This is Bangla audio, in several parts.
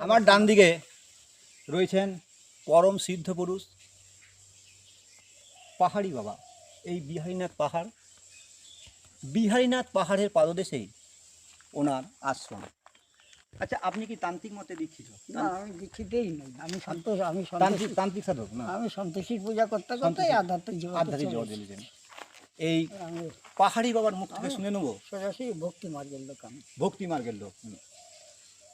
আমার ডান দিকে রয়েছেন পরম সিদ্ধ পুরুষ পাহাড়ি বাবা। এই বিহারীনাথ পাহাড় বিহারীনাথ পাহাড়ের পাদদেশেই ওনার আশ্রম। আচ্ছা আপনি কি তান্ত্রিক মতে দীক্ষিত? না আমি দীক্ষিতেই নেই। আমি সন্তোষ আমি তান্ত্রিক তান্ত্রিক সাধক না? আমি সন্তোষীর পূজা করতে করতে আধ্যাত্মিক জীবন আধ্যাত্মিক জগৎ এলেছেন এই পাহাড়ি বাবার মুখ থেকে শুনে নেব। সরাসরি ভক্তি মার্গের লোক আমি। ভক্তি মার্গের লোক।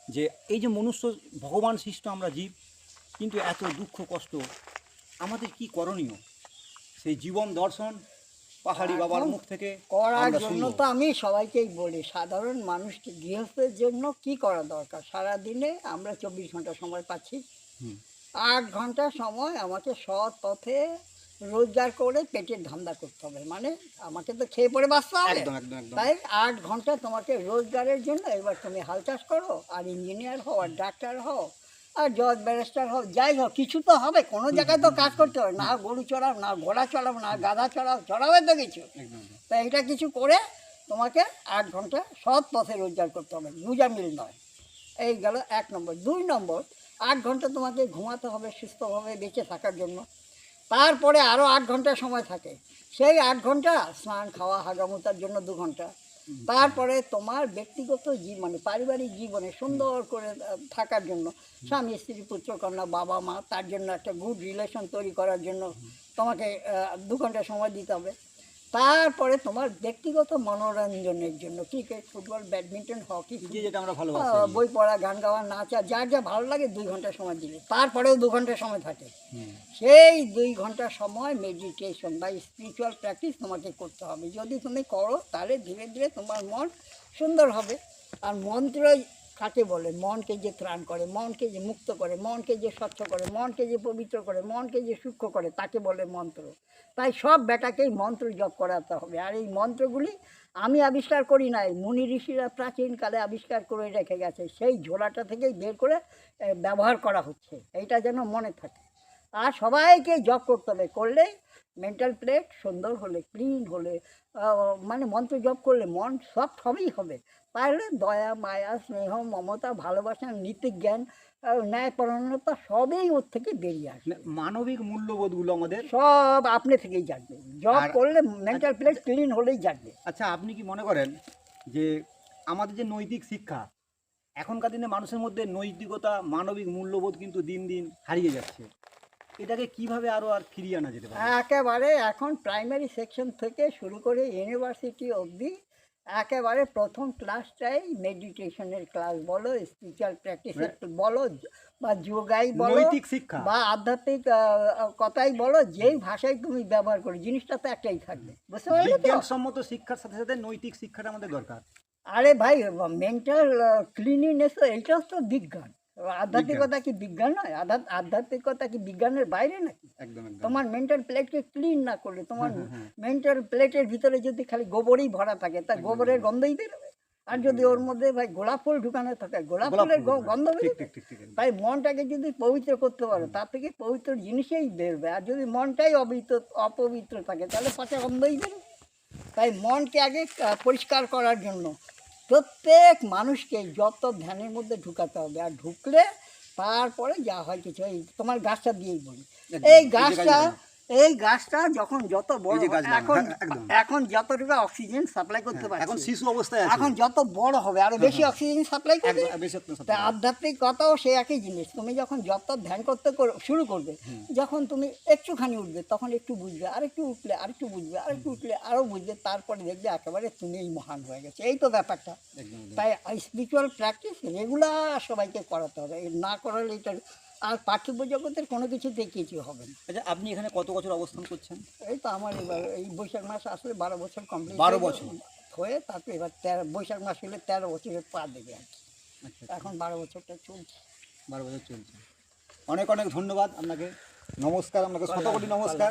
যে এই যে মনুষ্য ভগবান সৃষ্ট আমরা জীব কিন্তু এত দুঃখ কষ্ট আমাদের কি করণীয়? সেই জীবন দর্শন পাহাড়ি বাবার মুখ থেকে করার জন্য তো আমি সবাইকেই বলি সাধারণ মানুষকে গৃহস্থের জন্য কি করা দরকার? সারা দিনে আমরা চব্বিশ ঘণ্টা সময় পাচ্ছি। আট ঘণ্টা সময় আমাকে সৎ পথে রোজগার করে পেটের ধান্দা করতে হবে। মানে আমাকে তো খেয়ে পড়ে বাঁচতে হবে। একদম একদম একদম। তাই আট ঘণ্টা তোমাকে রোজগারের জন্য এবার তুমি হাল চাষ করো আর ইঞ্জিনিয়ার হও আর ডাক্তার হও আর জজ ব্যারিস্টার হও যাই হোক কিছু তো হবে। কোনো জায়গায় তো কাজ করতে হবে। না গরু চড়াও না ঘোড়া চড়াও না গাধা চড়াও চড়াবে তো কিছু। একদম একদম। তা এটা কিছু করে তোমাকে আট ঘণ্টা সৎ পথে রোজগার করতে হবে। মুজামিল নয়। এই গেল এক নম্বর। দুই নম্বর আট ঘণ্টা তোমাকে ঘুমাতে হবে সুস্থভাবে বেঁচে থাকার জন্য। তারপরে আরও আট ঘণ্টা সময় থাকে। সেই আট ঘণ্টা স্নান, খাওয়া হাগামুতার জন্য দু ঘণ্টা। তারপরে তোমার ব্যক্তিগত জীব মানে পারিবারিক জীবনে সুন্দর করে থাকার জন্য স্বামী, স্ত্রী, পুত্রকন্যা, বাবা, মা, তার জন্য একটা গুড রিলেশন তৈরি করার জন্য তোমাকে দু ঘণ্টা সময় দিতে হবে। তারপরে তোমার ব্যক্তিগত মনোরঞ্জনের জন্য ক্রিকেট ফুটবল ব্যাডমিন্টন হকি যে যেটা আমরা আহ, বই পড়া গান গাওয়া নাচা যার যা ভালো লাগে দুই ঘণ্টা সময় দিলে। তারপরেও দু ঘণ্টা সময় থাকে। সেই দুই ঘণ্টা সময় মেডিটেশন বা স্পিরিচুয়াল প্র্যাকটিস তোমাকে করতে হবে। যদি তুমি করো তাহলে ধীরে ধীরে তোমার মন সুন্দর হবে। আর মন্ত্র কাকে বলে? মনকে যে ত্রাণ করে, মনকে যে মুক্ত করে, মনকে যে স্বচ্ছ করে, মনকে যে পবিত্র করে, মনকে যে সূক্ষ্ম করে, তাকে বলে মন্ত্র। তাই সব বেটাকেই মন্ত্র জপ করাতে হবে। আর এই মন্ত্রগুলি আমি আবিষ্কার করি নাই মুনি ঋষিরা প্রাচীনকালে আবিষ্কার করে রেখে গেছে। সেই ঝোলাটা থেকেই বের করে ব্যবহার করা হচ্ছে। এইটা যেন মনে থাকে। আর সবাইকে জব করতে হবে। করলে মেন্টাল প্লেট সুন্দর হলে ক্লিন হলে মানে মন্ত্র জপ করলে মন সব সবই হবে। তাহলে দয়া মায়া স্নেহ মমতা ভালোবাসা নীতিজ্ঞান আহ, ন্যায়পরায়ণতা সবই ওর থেকে বেরিয়ে আসবে। মানে মানবিক মূল্যবোধগুলো আমাদের সব আপনি থেকেই জাগবে জব করলে মেন্টাল প্লেট ক্লিন হলেই জাগবে আচ্ছা আপনি কি মনে করেন যে আমাদের যে নৈতিক শিক্ষা এখনকার দিনে মানুষের মধ্যে নৈতিকতা মানবিক মূল্যবোধ কিন্তু দিন দিন হারিয়ে যাচ্ছে। এটাকে কীভাবে আরও আর ফিরিয়ে আনা যেতে পারে? একেবারে এখন প্রাইমারি সেকশন থেকে শুরু করে ইউনিভার্সিটি অবধি একেবারে প্রথম ক্লাসটাই মেডিটেশনের ক্লাস বলো স্পিরিচুয়াল প্র্যাকটিসের বলো বা যোগাই বলো নৈতিক শিক্ষা? বা আধ্যাত্মিক কথাই বলো যেই ভাষায় তুমি ব্যবহার করো জিনিসটা তো একটাই থাকবে। বুঝতে পারলে তো? বিজ্ঞানসম্মত শিক্ষার সাথে সাথে নৈতিক শিক্ষাটা আমাদের দরকার। আরে ভাই মেন্টাল ক্লিনিনেস এইটাও তো বিজ্ঞান। আধ্যাত্মিকতা কি বিজ্ঞান নয়? আধ্যাত্মিকতা কি বিজ্ঞানের বাইরে নাকি তোমার মেন্টাল প্লেটকে ক্লিন না করলে তোমার হ্যাঁ, হ্যাঁ, মেন্টাল প্লেটের ভিতরে যদি খালি গোবরই ভরা থাকে তা গোবরের গন্ধই বেরোবে আর যদি ওর মধ্যে ভাই গোলাপ ফুল ঢুকানো থাকে গোলাপ ফুলের গন্ধ বেরোবে। তাই মনটাকে যদি পবিত্র করতে পারো তার থেকে পবিত্র জিনিসেই বেরবে। আর যদি মনটাই অবিত্র অপবিত্র থাকে তাহলে পচা গন্ধই বেরোবে। তাই মনকে আগে পরিষ্কার করার জন্য প্রত্যেক মানুষকে যত ধ্যানের মধ্যে ঢুকাতে হবে আর ঢুকলে তারপরে যা হয় কিছু তোমার গাছটা দিয়েই বলি এই গাছটা। এই গাছটা যখন যত বড় এই হয়, এখন হ্যাঁ, এখন যতটুকু অক্সিজেন সাপ্লাই করতে পারছে এখন শিশু অবস্থায় এখন যত বড় হবে আরও বেশি অক্সিজেন সাপ্লাই করবে? তা আধ্যাত্মিক কথাও সে একই জিনিস তুমি যখন যত ধ্যান করতে শুরু করবে যখন তুমি একটুখানি উঠবে তখন একটু বুঝবে আর একটু উঠলে আরেকটু বুঝবে আরেকটু উঠলে আরও বুঝবে তারপরে দেখবে একেবারে তুমিই মহান হয়ে গেছে। এই তো ব্যাপারটা। তাই স্পিরিচুয়াল প্র্যাকটিস রেগুলার সবাইকে করাতে হবে না করালে এটা আর পার্থিব জগতের কোনো কিছুতে কিছু হবে না। আচ্ছা আপনি এখানে কত বছর অবস্থান করছেন? এই তো আমার এবার এই বৈশাখ মাস আসলে বারো বছর কমপ্লিট 12 বছর। হয়ে তারপরে এবার তেরো বৈশাখ মাস হলে তেরো বছরের পার দেবে আর কি। আচ্ছা এখন বারো বছরটা চলছে। বারো বছর চলছে। অনেক অনেক ধন্যবাদ আপনাকে। নমস্কার আপনাকে শত কোটি নমস্কার।